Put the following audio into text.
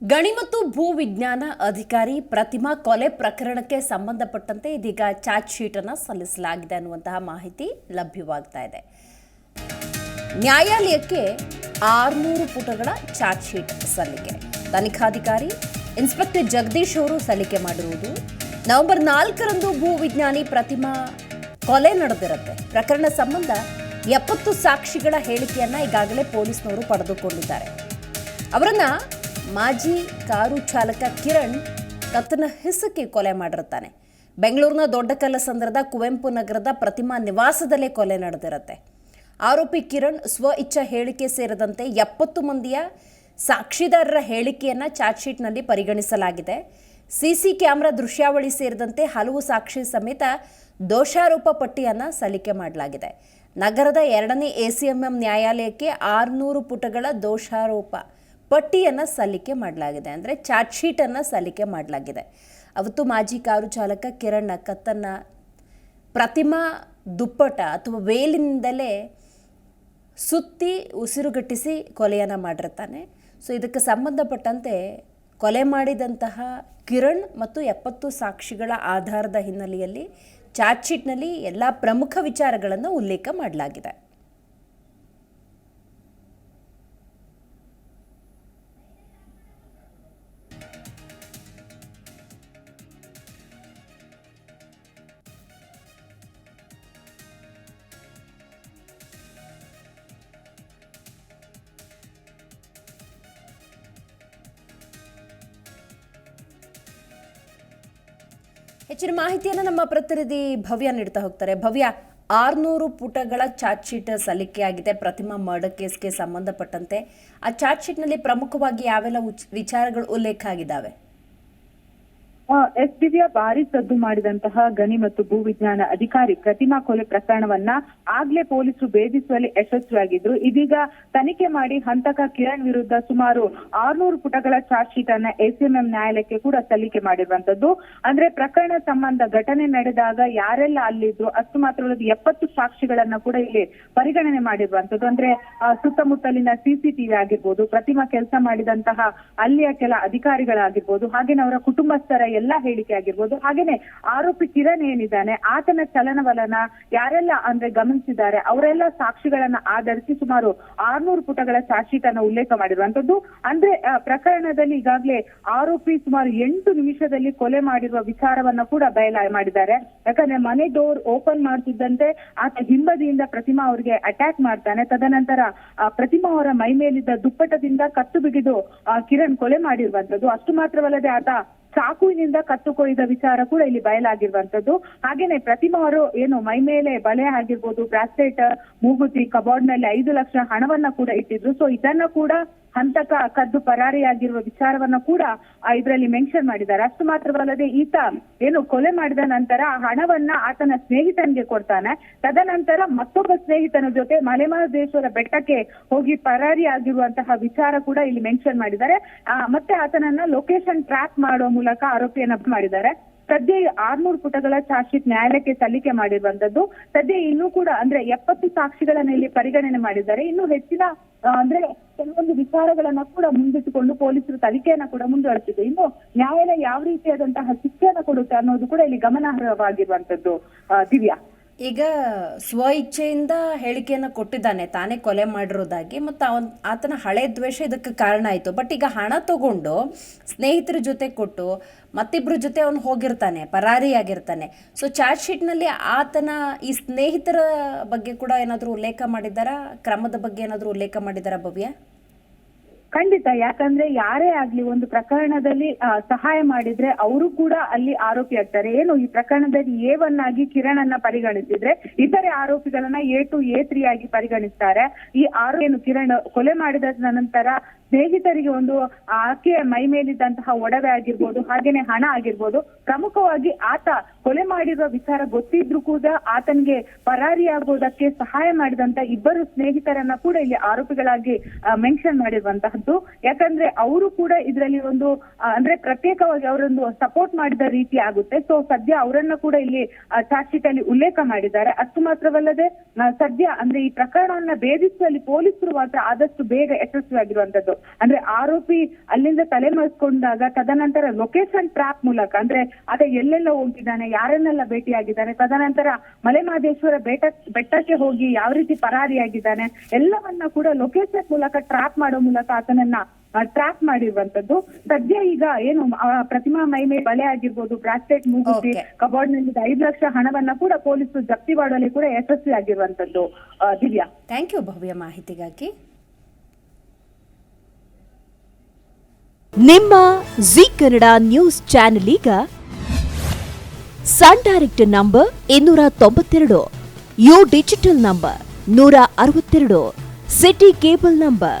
ಗಣಿ ಮತ್ತು ಭೂ ವಿಜ್ಞಾನ ಅಧಿಕಾರಿ ಪ್ರತಿಮಾ ಕೊಲೆ ಪ್ರಕರಣಕ್ಕೆ ಸಂಬಂಧಪಟ್ಟಂತೆ ಇದೀಗ ಚಾರ್ಜ್ ಶೀಟ್ ಅನ್ನು ಸಲ್ಲಿಸಲಾಗಿದೆ ಅನ್ನುವಂತಹ ಮಾಹಿತಿ ಲಭ್ಯವಾಗ್ತಾ ಇದೆ. ನ್ಯಾಯಾಲಯಕ್ಕೆ ಆರುನೂರು ಪುಟಗಳ ಚಾರ್ಜ್ ಶೀಟ್ ಸಲ್ಲಿಕೆ. ತನಿಖಾಧಿಕಾರಿ ಇನ್ಸ್ಪೆಕ್ಟರ್ ಜಗದೀಶ್ ಅವರು ಸಲ್ಲಿಕೆ ಮಾಡಿರುವುದು ನವೆಂಬರ್ ನಾಲ್ಕರಂದು ಭೂ ವಿಜ್ಞಾನಿ ಪ್ರತಿಮಾ ಕೊಲೆ ನಡೆದಿರುತ್ತೆ. ಪ್ರಕರಣ ಸಂಬಂಧ ಎಪ್ಪತ್ತು ಸಾಕ್ಷಿಗಳ ಹೇಳಿಕೆಯನ್ನ ಈಗಾಗಲೇ ಪೊಲೀಸ್ನವರು ಪಡೆದುಕೊಂಡಿದ್ದಾರೆ. ಅವರನ್ನ ಮಾಜಿ ಕಾರು ಚಾಲಕ ಕಿರಣ್ ಕತ್ತನ ಹಿಸಕಿ ಕೊಲೆ ಮಾಡಿರುತ್ತಾನೆ ಬೆಂಗಳೂರಿನ ದೊಡ್ಡಕಲ್ಲ ಸಂದ್ರದ ಕುವೆಂಪು ನಗರದ ಪ್ರತಿಮಾ ನಿವಾಸದಲ್ಲೇ ಕೊಲೆ ನಡೆದಿರುತ್ತೆ. ಆರೋಪಿ ಕಿರಣ್ ಸ್ವ ಇಚ್ಛಾ ಹೇಳಿಕೆ ಸೇರಿದಂತೆ ಎಪ್ಪತ್ತು ಮಂದಿಯ ಸಾಕ್ಷಿದಾರರ ಹೇಳಿಕೆಯನ್ನು ಚಾರ್ಜ್ ಶೀಟ್ನಲ್ಲಿ ಪರಿಗಣಿಸಲಾಗಿದೆ. ಸಿಸಿ ಕ್ಯಾಮೆರಾ ದೃಶ್ಯಾವಳಿ ಸೇರಿದಂತೆ ಹಲವು ಸಾಕ್ಷಿ ಸಮೇತ ದೋಷಾರೋಪ ಪಟ್ಟಿಯನ್ನು ಸಲ್ಲಿಕೆ ಮಾಡಲಾಗಿದೆ. ನಗರದ ಎರಡನೇ ಎಸಿಎಂಎಂ ನ್ಯಾಯಾಲಯಕ್ಕೆ ಆರುನೂರು ಪುಟಗಳ ದೋಷಾರೋಪ. ಪಟ್ಟಿಯನ್ನು ಸಲ್ಲಿಕೆ ಮಾಡಲಾಗಿದೆ. ಅಂದರೆ ಚಾರ್ಜ್ ಶೀಟನ್ನು ಸಲ್ಲಿಕೆ ಮಾಡಲಾಗಿದೆ. ಅವತ್ತು ಮಾಜಿ ಕಾರು ಚಾಲಕ ಕಿರಣ್ ಕತ್ತನ್ನ, ಪ್ರತಿಮಾ ದುಪ್ಪಟ ಅಥವಾ ವೇಲಿನಿಂದಲೇ ಸುತ್ತಿ ಉಸಿರುಗಟ್ಟಿಸಿ ಕೊಲೆಯನ್ನು ಮಾಡಿರ್ತಾನೆ. ಸೊ ಇದಕ್ಕೆ ಸಂಬಂಧಪಟ್ಟಂತೆ ಕೊಲೆ ಮಾಡಿದಂತಹ ಕಿರಣ್ ಮತ್ತು ಎಪ್ಪತ್ತು ಸಾಕ್ಷಿಗಳ ಆಧಾರದ ಹಿನ್ನೆಲೆಯಲ್ಲಿ ಚಾರ್ಜ್ ಶೀಟ್ನಲ್ಲಿ ಎಲ್ಲ ಪ್ರಮುಖ ವಿಚಾರಗಳನ್ನು ಉಲ್ಲೇಖ ಮಾಡಲಾಗಿದೆ. ಹೆಚ್ಚಿನ ಮಾಹಿತಿಯನ್ನು ನಮ್ಮ ಪ್ರತಿನಿಧಿ ಭವ್ಯ ನೀಡ್ತಾ ಹೋಗ್ತಾರೆ. ಭವ್ಯ, ಆರ್ನೂರು ಪುಟಗಳ ಚಾರ್ಜ್ ಶೀಟ್ ಸಲ್ಲಿಕೆಯಾಗಿದೆ ಪ್ರತಿಮಾ ಮರ್ಡರ್ ಕೇಸ್ಗೆ ಸಂಬಂಧಪಟ್ಟಂತೆ ಆ ಚಾರ್ಜ್ ಶೀಟ್ನಲ್ಲಿ ಪ್ರಮುಖವಾಗಿ ಯಾವೆಲ್ಲ ವಿಚಾರಗಳು ಉಲ್ಲೇಖ ಆಗಿದ್ದಾವೆ? ಎಸ್ ದಿವ್ಯಾ ಭಾರಿ ಸದ್ದು ಮಾಡಿದಂತಹ ಗಣಿ ಮತ್ತು ಭೂ ವಿಜ್ಞಾನ ಅಧಿಕಾರಿ ಪ್ರತಿಮಾ ಕೊಲೆ ಪ್ರಕರಣವನ್ನ ಆಗ್ಲೇ ಪೊಲೀಸರು ಭೇದಿಸುವಲ್ಲಿ ಯಶಸ್ವಿಯಾಗಿದ್ರು. ಇದೀಗ ತನಿಖೆ ಮಾಡಿ ಹಂತಕ ಕಿರಣ್ ವಿರುದ್ಧ ಸುಮಾರು ಆರ್ನೂರು ಪುಟಗಳ ಚಾರ್ಜ್ ಶೀಟ್ ಅನ್ನ ಎಸಿಎಂಎಂ ನ್ಯಾಯಾಲಯಕ್ಕೆ ಕೂಡ ಸಲ್ಲಿಕೆ ಮಾಡಿರುವಂತದ್ದು. ಅಂದ್ರೆ ಪ್ರಕರಣ ಸಂಬಂಧ ಘಟನೆ ನಡೆದಾಗ ಯಾರೆಲ್ಲ ಅಲ್ಲಿದ್ರು ಅಷ್ಟು ಮಾತ್ರ ಅಲ್ಲದೆ ಎಪ್ಪತ್ತು ಸಾಕ್ಷಿಗಳನ್ನ ಕೂಡ ಇಲ್ಲಿ ಪರಿಗಣನೆ ಮಾಡಿರುವಂತದ್ದು. ಅಂದ್ರೆ ಸುತ್ತಮುತ್ತಲಿನ ಸಿಸಿಟಿವಿ ಆಗಿರ್ಬೋದು, ಪ್ರತಿಮಾ ಕೆಲಸ ಮಾಡಿದಂತಹ ಅಲ್ಲಿಯ ಕೆಲ ಅಧಿಕಾರಿಗಳಾಗಿರ್ಬೋದು, ಹಾಗೇನೆ ಅವರ ಕುಟುಂಬಸ್ಥರ ಎಲ್ಲಾ ಹೇಳಿಕೆ ಆಗಿರ್ಬೋದು. ಹಾಗೇನೆ ಆರೋಪಿ ಕಿರಣ್ ಏನಿದ್ದಾನೆ, ಆತನ ಚಲನವಲನ ಯಾರೆಲ್ಲ ಅಂದ್ರೆ ಗಮನಿಸಿದ್ದಾರೆ, ಅವರೆಲ್ಲ ಸಾಕ್ಷಿಗಳನ್ನ ಆಧರಿಸಿ ಸುಮಾರು ಆರ್ನೂರು ಪುಟಗಳ ಅನ್ನು ಉಲ್ಲೇಖ ಮಾಡಿರುವಂತದ್ದು. ಅಂದ್ರೆ ಪ್ರಕರಣದಲ್ಲಿ ಈಗಾಗಲೇ ಆರೋಪಿ ಸುಮಾರು ಎಂಟು ನಿಮಿಷದಲ್ಲಿ ಕೊಲೆ ಮಾಡಿರುವ ವಿಚಾರವನ್ನ ಕೂಡ ಬಯಲ ಮಾಡಿದ್ದಾರೆ. ಯಾಕಂದ್ರೆ ಮನೆ ಡೋರ್ ಓಪನ್ ಮಾಡ್ತಿದ್ದಂತೆ ಆತ ಹಿಂಬದಿಯಿಂದ ಪ್ರತಿಮಾ ಅವರಿಗೆ ಅಟ್ಯಾಕ್ ಮಾಡ್ತಾನೆ. ತದನಂತರ ಪ್ರತಿಮಾ ಅವರ ಮೈ ಮೇಲಿದ್ದ ದುಪ್ಪಟದಿಂದ ಕತ್ತು ಬಿಗಿದು ಕಿರಣ್ ಕೊಲೆ ಮಾಡಿರುವಂತದ್ದು. ಅಷ್ಟು ಮಾತ್ರವಲ್ಲದೆ ಆತ ಚಾಕುವಿನಿಂದ ಕತ್ತು ಕೊಯ್ದ ವಿಚಾರ ಕೂಡ ಇಲ್ಲಿ ಬಯಲಾಗಿರುವಂತದ್ದು ಹಾಗೇನೆ ಪ್ರತಿಮಾರು ಏನು ಮೈ ಮೇಲೆ ಬಳೆ ಆಗಿರ್ಬೋದು, ಬ್ರಾಸ್ಲೆಟ್, ಮೂಗುತಿ ಕಬೋರ್ಡ್ನಲ್ಲಿ ಐದು ಲಕ್ಷ ಹಣವನ್ನ ಕೂಡ ಇಟ್ಟಿದ್ರು. ಸೊ ಇದನ್ನ ಕೂಡ ಹಂತಕ ಕದ್ದು ಪರಾರಿಯಾಗಿರುವ ವಿಚಾರವನ್ನ ಕೂಡ ಇದರಲ್ಲಿ ಮೆನ್ಷನ್ ಮಾಡಿದ್ದಾರೆ. ಅಷ್ಟು ಮಾತ್ರವಲ್ಲದೆ ಈತ ಏನು ಕೊಲೆ ಮಾಡಿದ ನಂತರ ಆ ಹಣವನ್ನ ಆತನ ಸ್ನೇಹಿತನಿಗೆ ಕೊಡ್ತಾನೆ. ತದನಂತರ ಮತ್ತೊಬ್ಬ ಸ್ನೇಹಿತನ ಜೊತೆ ಮಲೆಮಹದೇಶ್ವರ ಬೆಟ್ಟಕ್ಕೆ ಹೋಗಿ ಪರಾರಿ ಆಗಿರುವಂತಹ ವಿಚಾರ ಕೂಡ ಇಲ್ಲಿ ಮೆನ್ಷನ್ ಮಾಡಿದ್ದಾರೆ. ಮತ್ತೆ ಆತನನ್ನ ಲೊಕೇಶನ್ ಟ್ರ್ಯಾಕ್ ಮಾಡುವ ಮೂಲಕ ಆರೋಪಿಯನ್ನ ಮಾಡಿದ್ದಾರೆ. ಸದ್ಯ ಆರ್ನೂರು ಪುಟಗಳ ಚಾರ್ಜ್ ಶೀಟ್ ನ್ಯಾಯಾಲಯಕ್ಕೆ ಸಲ್ಲಿಕೆ ಮಾಡಿರುವಂತದ್ದು. ಸದ್ಯ ಇನ್ನೂ ಕೂಡ ಅಂದ್ರೆ ಎಪ್ಪತ್ತು ಸಾಕ್ಷಿಗಳನ್ನ ಇಲ್ಲಿ ಪರಿಗಣನೆ ಮಾಡಿದ್ದಾರೆ. ಇನ್ನು ಹೆಚ್ಚಿನ ಅಂದ್ರೆ ಕೆಲವೊಂದು ವಿಚಾರಗಳನ್ನ ಕೂಡ ಮುಂದಿಟ್ಟುಕೊಂಡು ಪೊಲೀಸರು ತನಿಖೆಯನ್ನ ಕೂಡ ಮುಂದುವರೆಸಿದೆ. ಇನ್ನು ನ್ಯಾಯಾಲಯ ಯಾವ ರೀತಿಯಾದಂತಹ ಶಿಕ್ಷೆಯನ್ನ ಕೊಡುತ್ತೆ ಅನ್ನೋದು ಕೂಡ ಇಲ್ಲಿ ಗಮನಾರ್ಹವಾಗಿರುವಂತದ್ದು ದಿವ್ಯಾ. ಈಗ ಸ್ವ ಇಚ್ಛೆಯಿಂದ ಹೇಳಿಕೆಯನ್ನು ಕೊಟ್ಟಿದ್ದಾನೆ. ತಾನೇ ಕೊಲೆ ಮಾಡಿರೋದಾಗಿ ಮತ್ತು ಅವನ್, ಆತನ ಹಳೆ ದ್ವೇಷ ಇದಕ್ಕೆ ಕಾರಣ ಆಯಿತು. ಬಟ್ ಈಗ ಹಣ ತಗೊಂಡು ಸ್ನೇಹಿತರ ಜೊತೆ ಕೊಟ್ಟು ಮತ್ತಿಬ್ಬರ ಜೊತೆ ಅವನು ಹೋಗಿರ್ತಾನೆ, ಪರಾರಿಯಾಗಿರ್ತಾನೆ. ಸೊ ಚಾರ್ಜ್ ಶೀಟ್ನಲ್ಲಿ ಆತನ ಈ ಸ್ನೇಹಿತರ ಬಗ್ಗೆ ಕೂಡ ಏನಾದರೂ ಉಲ್ಲೇಖ ಮಾಡಿದ್ದಾರಾ? ಕ್ರಮದ ಬಗ್ಗೆ ಏನಾದರೂ ಉಲ್ಲೇಖ ಮಾಡಿದ್ದಾರಾ ಭವ್ಯ? ಖಂಡಿತ, ಯಾಕಂದ್ರೆ ಯಾರೇ ಆಗ್ಲಿ ಒಂದು ಪ್ರಕರಣದಲ್ಲಿ ಸಹಾಯ ಮಾಡಿದ್ರೆ ಅವರು ಕೂಡ ಅಲ್ಲಿ ಆರೋಪಿ ಆಗ್ತಾರೆ. ಏನು ಈ ಪ್ರಕರಣದಲ್ಲಿ ಎ ಒನ್ ಆಗಿ ಕಿರಣ್ ಅನ್ನ ಪರಿಗಣಿಸಿದ್ರೆ ಇತರೆ ಆರೋಪಿಗಳನ್ನ ಎ ಟು ಎ ತ್ರೀ ಆಗಿ ಪರಿಗಣಿಸ್ತಾರೆ. ಈ ಆರೋಪಿ ಏನು ಕಿರಣ್ ಕೊಲೆ ಮಾಡಿದ ನಂತರ ಸ್ನೇಹಿತರಿಗೆ ಒಂದು ಆಕೆಯ ಮೈ ಮೇಲಿದ್ದಂತಹ ಒಡವೆ ಆಗಿರ್ಬೋದು, ಹಾಗೇನೆ ಹಣ ಆಗಿರ್ಬೋದು, ಪ್ರಮುಖವಾಗಿ ಆತ ಕೊಲೆ ಮಾಡಿರುವ ವಿಚಾರ ಗೊತ್ತಿದ್ರು ಕೂಡ ಆತನಿಗೆ ಪರಾರಿಯಾಗೋದಕ್ಕೆ ಸಹಾಯ ಮಾಡಿದಂತ ಇಬ್ಬರು ಸ್ನೇಹಿತರನ್ನ ಕೂಡ ಇಲ್ಲಿ ಆರೋಪಿಗಳಾಗಿ ಮೆನ್ಷನ್ ಮಾಡಿರುವಂತಹದ್ದು. ಯಾಕಂದ್ರೆ ಅವರು ಕೂಡ ಇದರಲ್ಲಿ ಒಂದು ಅಂದ್ರೆ ಪ್ರತ್ಯೇಕವಾಗಿ ಅವರೊಂದು ಸಪೋರ್ಟ್ ಮಾಡಿದ ರೀತಿ ಆಗುತ್ತೆ. ಸೊ ಸದ್ಯ ಅವರನ್ನ ಕೂಡ ಇಲ್ಲಿ ಚಾರ್ಜ್ ಶೀಟ್ ಅಲ್ಲಿ ಉಲ್ಲೇಖ ಮಾಡಿದ್ದಾರೆ. ಅಷ್ಟು ಮಾತ್ರವಲ್ಲದೆ ಸದ್ಯ ಅಂದ್ರೆ ಈ ಪ್ರಕರಣವನ್ನ ಭೇದಿಸುವಲ್ಲಿ ಪೊಲೀಸರು ಮಾತ್ರ ಆದಷ್ಟು ಬೇಗ ಯಶಸ್ವಿಯಾಗಿರುವಂತದ್ದು. ಅಂದ್ರೆ ಆರೋಪಿ ಅಲ್ಲಿಂದ ತಲೆಮರೆಸ್ಕೊಂಡಾಗ ತದನಂತರ ಲೊಕೇಶನ್ ಟ್ರ್ಯಾಪ್ ಮೂಲಕ, ಅಂದ್ರೆ ಆತ ಎಲ್ಲೆಲ್ಲ ಹೋಗಿದ್ದಾನೆ ಯಾರನ್ನೆಲ್ಲ ಭೇಟಿಯಾಗಿದ್ದಾನೆ, ತದನಂತರ ಮಲೆಮಹದೇಶ್ವರ ಬೆಟ್ಟ, ಬೆಟ್ಟಕ್ಕೆ ಹೋಗಿ ಯಾವ ರೀತಿ ಪರಾರಿಯಾಗಿದ್ದಾನೆ, ಎಲ್ಲವನ್ನ ಕೂಡ ಲೊಕೇಶನ್ ಮೂಲಕ ಟ್ರ್ಯಾಪ್ ಮಾಡೋ ಮೂಲಕ ಆತನನ್ನ ಟ್ರ್ಯಾಕ್ ಮಾಡಿರುವಂತದ್ದು ಸದ್ಯ ಈಗ ಏನು ಪ್ರತಿಮಾ ಮೈಮೆ ಬಳೆ ಆಗಿರ್ಬೋದು ಬ್ರಾಸ್ಲೆಟ್ ಮುಗಿಸಿ ಕಬೋರ್ಡ್ ಕಬಾರ್ಡ್ನಲ್ಲಿ ಐದು ಲಕ್ಷ ಹಣವನ್ನ ಕೂಡ ಪೊಲೀಸರು ಜಪ್ತಿ ಮಾಡುವಲ್ಲಿ ಕೂಡ ಯಶಸ್ವಿ ಆಗಿರುವಂತದ್ದು ದಿವ್ಯಾ. ಥ್ಯಾಂಕ್ ಯು ಭವ್ಯ ಮಾಹಿತಿಗಾಗಿ. ನಿಮ್ಮ ಜಿ ಕನ್ನಡ ನ್ಯೂಸ್ ಚಾನೆಲ್ ಈಗ ಸನ್ ಡೈರೆಕ್ಟ್ ನಂಬರ್ ಇನ್ನೂರ ತೊಂಬತ್ತೆರಡು ಯು ಡಿಜಿಟಲ್ ನಂಬರ್ ನೂರ ಅರವತ್ತೆರಡು ಸಿಟಿ ಕೇಬಲ್ ನಂಬರ್